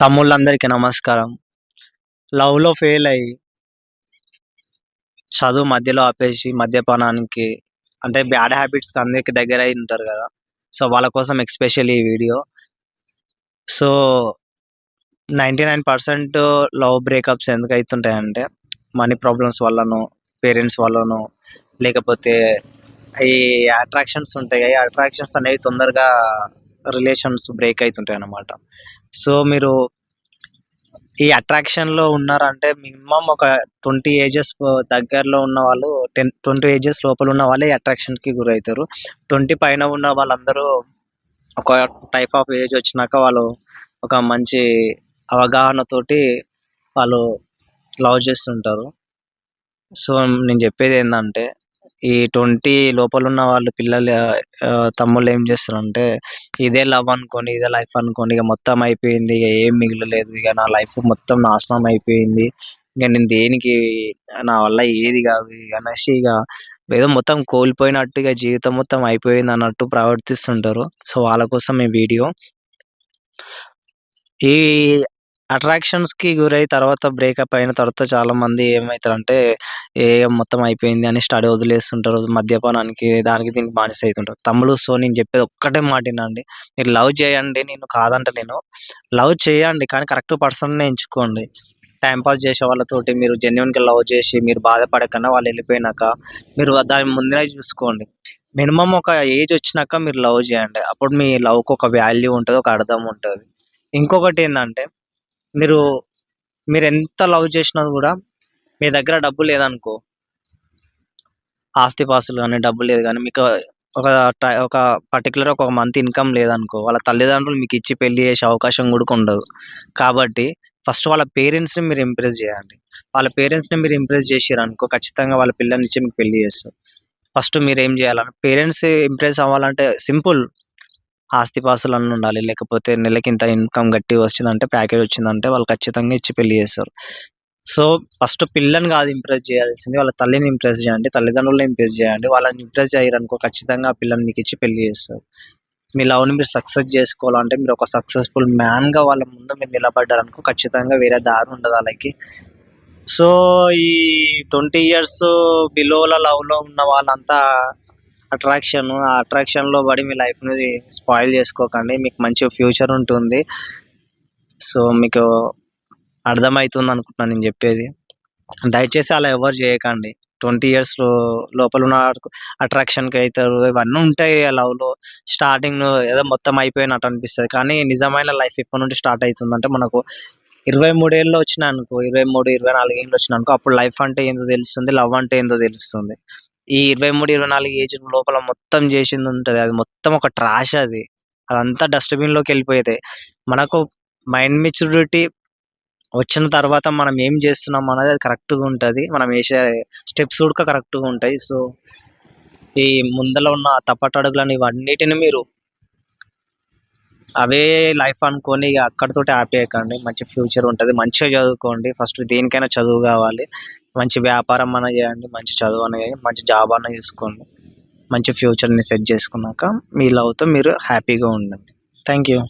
తమ్ముళ్ళందరికీ నమస్కారం. లవ్లో ఫెయిల్ అయ్యి చదువు మధ్యలో ఆపేసి మద్యపానానికి అంటే బ్యాడ్ హ్యాబిట్స్కి అందరికి దగ్గర అయి ఉంటారు కదా. సో వాళ్ళ కోసం ఎక్స్పెషల్లీ ఈ video. So ninety nine percent love breakups ఎందుకు అవుతుంటాయంటే మనీ ప్రాబ్లమ్స్ వల్లనో పేరెంట్స్ వల్లనో లేకపోతే ఈ అట్రాక్షన్స్ ఉంటాయి అట్రాక్షన్స్ అనేవి తొందరగా రిలేషన్స్ బ్రేక్ అవుతుంటాయి అన్నమాట సో మీరు ఈ అట్రాక్షన్లో ఉన్నారంటే మినిమం ఒక ట్వంటీ ఏజెస్ దగ్గరలో ఉన్న వాళ్ళు టెన్ ట్వంటీ ఏజెస్ లోపల ఉన్న వాళ్ళే అట్రాక్షన్కి గురవుతారు. ట్వంటీ పైన ఉన్న వాళ్ళందరూ ఒక టైప్ ఆఫ్ ఏజ్ వచ్చినాక వాళ్ళు ఒక మంచి అవగాహనతోటి వాళ్ళు లవ్ చేస్తుంటారు. సో నేను చెప్పేది ఏంటంటే ఈ ట్వంటీ లోపల ఉన్న వాళ్ళు పిల్లలు తమ్ముళ్ళు ఏం చేస్తారంటే ఇదే లవ్ అనుకోని ఇదే లైఫ్ అనుకోని ఇక మొత్తం అయిపోయింది ఇక ఏం మిగలలేదు ఇక నా లైఫ్ మొత్తం నాశనం అయిపోయింది ఇక నేను దేనికి నా వల్ల ఏది కాదు అనేసి ఇక ఏదో మొత్తం కోల్పోయినట్టు ఇక జీవితం మొత్తం అయిపోయింది అన్నట్టు ప్రవర్తిస్తుంటారు. సో వాళ్ళ కోసం ఈ వీడియో. ఈ అట్రాక్షన్స్కి గురై తర్వాత బ్రేకప్ అయిన తర్వాత చాలా మంది ఏమవుతారంటే ఏ మొత్తం అయిపోయింది అని స్టడీ వదిలేస్తుంటారు. మద్యపానానికి దానికి దీనికి బానిస అవుతుంటారు తమ్ముడు సో నేను చెప్పేది ఒక్కటే మాట వినండి. మీరు లవ్ చేయండి నేను కాదంట నేను. లవ్ చేయండి కానీ కరెక్ట్ పర్సన్ని ఎంచుకోండి. టైంపాస్ చేసే వాళ్ళతోటి మీరు జెన్యున్గా లవ్ చేసి మీరు బాధపడకన్నా వాళ్ళు వెళ్ళిపోయినాక మీరు దాని ముందే చూసుకోండి. మినిమం ఒక ఏజ్ వచ్చినాక మీరు లవ్ చేయండి. అప్పుడు మీ లవ్కి ఒక వాల్యూ ఉంటుంది ఒక అర్థం ఉంటుంది. ఇంకొకటి ఏంటంటే మీరు మీరు ఎంత లవ్ చేసినా కూడా మీ దగ్గర డబ్బు లేదనుకో ఆస్తిపాస్తులు కానీ డబ్బు లేదు కానీ మీకు ఒక ఒక పర్టికులర్ ఒక మంత్ ఇన్కమ్ లేదనుకో వాళ్ళ తల్లిదండ్రులు మీకు ఇచ్చి పెళ్ళి చేసే అవకాశం కూడా ఉండదు. కాబట్టి ఫస్ట్ వాళ్ళ పేరెంట్స్ని మీరు ఇంప్రెస్ చేయండి వాళ్ళ పేరెంట్స్ని మీరు ఇంప్రెస్ చేసారనుకో ఖచ్చితంగా వాళ్ళ పిల్లల్ని ఇచ్చి మీకు పెళ్ళి చేస్తారు. ఫస్ట్ మీరు ఏం చేయాలని పేరెంట్స్ ఇంప్రెస్ అవ్వాలంటే సింపుల్ ఆస్తిపాస్తులు అన్నీ ఉండాలి. లేకపోతే నెలకి ఇంత ఇన్కమ్ గట్టి వచ్చిందంటే ప్యాకేజ్ వచ్చిందంటే వాళ్ళు ఖచ్చితంగా ఇచ్చి పెళ్ళి చేస్తారు. సో ఫస్ట్ పిల్లని కాదు ఇంప్రెస్ చేయాల్సింది. వాళ్ళ తల్లిని ఇంప్రెస్ చేయండి. తల్లిదండ్రులను ఇంప్రెస్ చేయండి. వాళ్ళని ఇంప్రెస్ చేయరనుకో ఖచ్చితంగా ఆ పిల్లని మీకు ఇచ్చి పెళ్ళి చేస్తారు. మీ లవ్ని మీరు సక్సెస్ చేసుకోవాలంటే మీరు ఒక సక్సెస్ఫుల్ మ్యాన్గా వాళ్ళ ముందు మీరు నిలబడ్డారనుకో ఖచ్చితంగా వేరే దారి ఉండదు వాళ్ళకి. సో ఈ ట్వంటీ ఇయర్స్ బిలోల లవ్లో ఉన్న వాళ్ళంతా అట్రాక్షన్ ఆ అట్రాక్షన్లో పడి మీ లైఫ్ని స్పాయిల్ చేసుకోకండి. మీకు మంచి ఫ్యూచర్ ఉంటుంది. సో మీకు అర్థమవుతుంది అనుకుంటున్నాను నేను చెప్పేది. దయచేసి అలా ఎవరు చేయకండి. ట్వంటీ ఇయర్స్ లోపల ఉన్న అట్రాక్షన్కి అవుతారు. ఇవన్నీ ఉంటాయి లవ్లో స్టార్టింగ్ ఏదో మొత్తం అయిపోయినట్టు అనిపిస్తుంది. కానీ నిజమైన లైఫ్ ఎప్పటి నుండి స్టార్ట్ అవుతుందంటే మనకు ఇరవై మూడేళ్ళు వచ్చిన అనుకో ఇరవై మూడు ఇరవై నాలుగు ఏళ్ళు వచ్చినా అనుకో అప్పుడు లైఫ్ అంటే ఏందో తెలుస్తుంది లవ్ అంటే ఏందో తెలుస్తుంది. ఈ ఇరవై మూడు ఇరవై నాలుగు ఏజ్ లోపల మొత్తం చేసింది ఉంటుంది. అది మొత్తం ఒక ట్రాష్ అది. అదంతా డస్ట్బిన్లోకి వెళ్ళిపోయేది. మనకు మైండ్ మెచ్యూరిటీ వచ్చిన తర్వాత మనం ఏం చేస్తున్నాం అనేది అది కరెక్ట్గా ఉంటుంది. మనం వేసే స్టెప్స్ కూడా కరెక్ట్గా ఉంటాయి. సో ఈ ముందర ఉన్న తప్పటడుగులను ఇవన్నిటిని మీరు అవే లైఫ్ అనుకొని ఇక అక్కడితోటి ఆపేయకండి మంచి ఫ్యూచర్ ఉంటుంది. మంచిగా చదువుకోండి. ఫస్ట్ దేనికైనా చదువు కావాలి. మంచి వ్యాపారం అన్న చేయండి. మంచి చదువు అన్న చేయండి. మంచి జాబ్ అన్న చేసుకోండి. మంచి ఫ్యూచర్ని సెట్ చేసుకున్నాక మీ లవ్తో మీరు హ్యాపీగా ఉండండి. Thank you